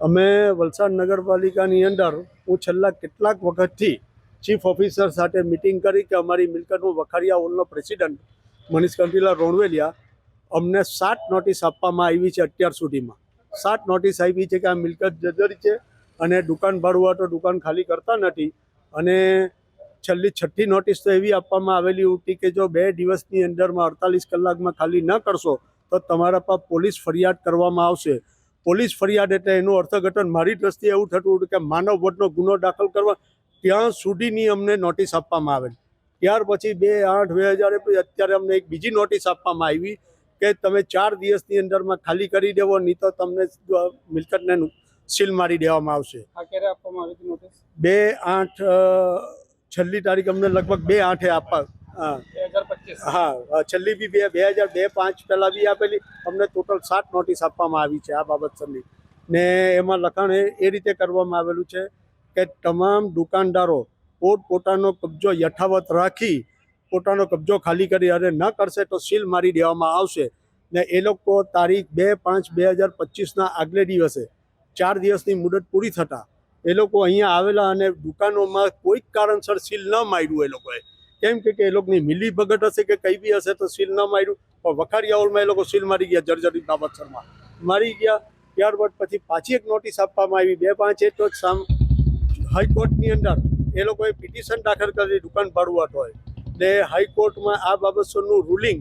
અમે વલસાડ નગરપાલિકાની અંદર હું છેલ્લા કેટલાક વખતથી ચીફ ઓફિસર સાથે મિટિંગ કરી કે અમારી મિલકતનું વખારિયા હોલનો પ્રેસિડન્ટ મનીષ કંટીલા રોણવેલિયા અમને સાત નોટિસ આપવામાં આવી છે અત્યાર સુધીમાં. સાત નોટિસ આવી છે કે આ મિલકત જર્જરી છે અને દુકાન હોય તો દુકાન ખાલી કરતા નથી અને છેલ્લી છઠ્ઠી નોટિસ તો એવી આપવામાં આવેલી હતી કે જો બે દિવસની અંદરમાં અડતાલીસ કલાકમાં ખાલી ન કરશો તો તમારા પર પોલીસ ફરિયાદ કરવામાં આવશે. પોલીસ ફરિયાદ એટલે એનું અર્થઘટન મારી દ્રષ્ટિએ એવું થતું હતું કે માનવ વધનો ગુનો દાખલ કરવા ત્યાં સુધીની અમને નોટિસ આપવામાં આવેલ. ત્યાર પછી બે આઠ બે હજાર અત્યારે અમને એક બીજી નોટિસ આપવામાં આવી કે તમે ચાર દિવસની અંદરમાં ખાલી કરી દેવો નહીં તો તમને મિલકતને સીલ મારી દેવામાં આવશે. બે આઠ છેલ્લી તારીખ અમને લગભગ બે આઠે આપવા હા. હા છેલ્લી બી બે બે હજાર બે, પાંચ પહેલાં બી આપેલી. અમને ટોટલ સાત નોટિસ આપવામાં આવી છે આ બાબત સરની ને એમાં લખાણ એ રીતે કરવામાં આવેલું છે કે તમામ દુકાનદારો પોત પોતાનો કબજો યથાવત રાખી પોતાનો કબજો ખાલી કરી અને ન કરશે તો સીલ મારી દેવામાં આવશે. ને એ લોકો તારીખ બે પાંચ બે હજાર પચીસના આગલે દિવસે, ચાર દિવસની મુદત પૂરી થતાં, એ લોકો અહીંયા આવેલા અને દુકાનોમાં કોઈક કારણસર સીલ ન માર્યું એ લોકોએ. કેમ કે એ લોકોની મિલી ભગત હશે કે કંઈ બી હશે તો સીલ ન માર્યું. પણ વખારિયા હોલમાં એ લોકો સીલ મારી ગયા જર્જરી બાબતસરમાં મારી ગયા. ત્યારબાદ પછી પાછી એક નોટિસ આપવામાં આવી. બે પાંચ એ તો સામ હાઈકોર્ટની અંદર એ લોકોએ પિટિશન દાખલ કરી દુકાન ભાડુઆત હોય. ને હાઈકોર્ટમાં આ બાબતનું રૂલિંગ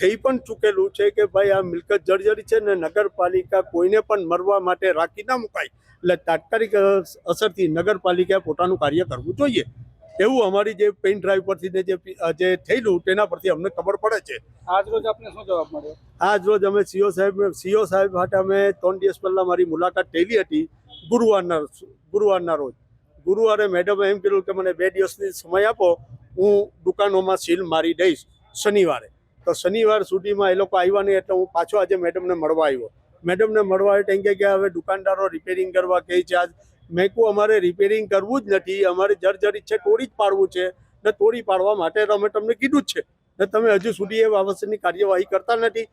થઈ પણ ચૂકેલું છે કે ભાઈ આ મિલકત જર્જરી છે ને નગરપાલિકા કોઈને પણ મરવા માટે રાખી ના મુકાય. એટલે તાત્કાલિક અસરથી નગરપાલિકાએ પોતાનું કાર્ય કરવું જોઈએ. એવું અમારી જે પેન ડ્રાઈવ પરથી જે જે થયેલું તેના પરથી અમને ખબર પડે છે. આજ રોજ આપને શું જવાબ મળ્યો? આજ રોજ અમે સીઓ સાહેબ સીઓ સાહેબ માટે અમે ત્રણ દિવસ પહેલાં મારી મુલાકાત થયેલી હતી ગુરુવારના ગુરુવારના રોજ. ગુરુવારે મેડમે એમ કીધું કે મને બે દિવસની સમય આપો હું દુકાનોમાં સીલ મારી દઈશ શનિવારે. તો શનિવાર સુધીમાં એ લોકો આવ્યા નહીં એટલે હું પાછો આજે મેડમને મળવા આવ્યો. મેડમને મળવા આવ્યો એમ કે હવે દુકાનદારો રિપેરિંગ કરવા કહે છે આજ. મેં કહું અમારે રિપેરિંગ કરવું જ નથી. અમારે જર્જરિત છે, તોડી જ પાડવું છે. ને તોડી પાડવા માટે અમે તમને કીધું જ છે. ને તમે હજુ સુધી એ બાબતની કાર્યવાહી કરતા નથી.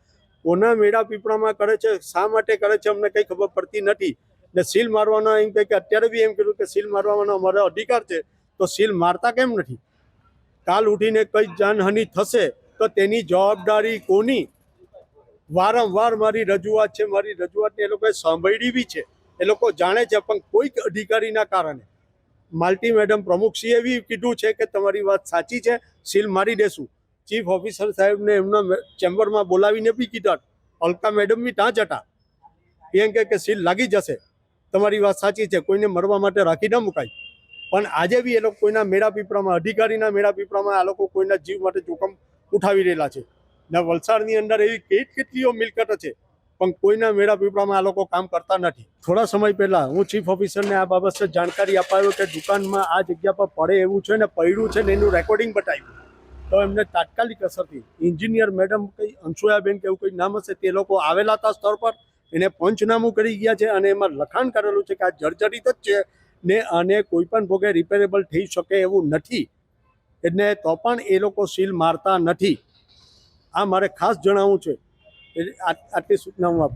કોના મેળા પીપળામાં કરે છે, શા માટે કરે છે, અમને કંઈ ખબર પડતી નથી. ને સીલ મારવાનો એમ કહે કે અત્યારે બી એમ કીધું કે સીલ મારવાનો અમારો અધિકાર છે. તો સીલ મારતા કેમ નથી? કાલ ઉઠીને કઈ જાનહાનિ થશે તો તેની જવાબદારી કોની? વારંવાર મારી રજૂઆત છે, મારી રજૂઆતને એ લોકોએ સાંભળી બી છે. એ લોકો જાણે છે, પણ કોઈક અધિકારીના કારણે. માલતી મેડમ પ્રમુખશ્રીએ બી કીધું છે કે તમારી વાત સાચી છે, સીલ મારી દેશું. ચીફ ઓફિસર સાહેબને એમના ચેમ્બરમાં બોલાવીને બી કીધા, અલકા મેડમ બી ત્યાં જ હતા એમ કે સીલ લાગી જશે. તમારી વાત સાચી છે, કોઈને મરવા માટે રાખી ન મુકાય. પણ આજે બી એ લોકો કોઈના મેળા પીપળામાં, અધિકારીના મેળા પીપળામાં આ લોકો કોઈના જીવ માટે જોખમ ઉઠાવી રહેલા છે. ને વલસાડની અંદર એવી કેટ કેટલીઓ મિલકત છે પણ કોઈના મેળા પીપળામાં આ લોકો કામ કરતા નથી. થોડા સમય પહેલા હું ચીફ ઓફિસરને આ બાબતે જાણકારી અપાયો કે દુકાનમાં આ જગ્યા પર પડે એવું છે ને પડ્યું છે ને એનું રેકોર્ડિંગ બતાવ્યું. તો એમને તાત્કાલિક અસરથી એન્જિનિયર મેડમ કંઈ અંશુયાબેન કે એવું કંઈ નામ હશે તે લોકો આવેલા હતા સ્થળ પર. એને પંચનામું કરી ગયા છે અને એમાં લખાણ કરેલું છે કે આ જર્જરિત જ છે ને અને કોઈ પણ ભોગે રિપેરેબલ થઈ શકે એવું નથી. એટલે તો પણ એ લોકો સીલ મારતા નથી. આ મારે ખાસ જણાવવું છે. આટલી સૂચના હું આપું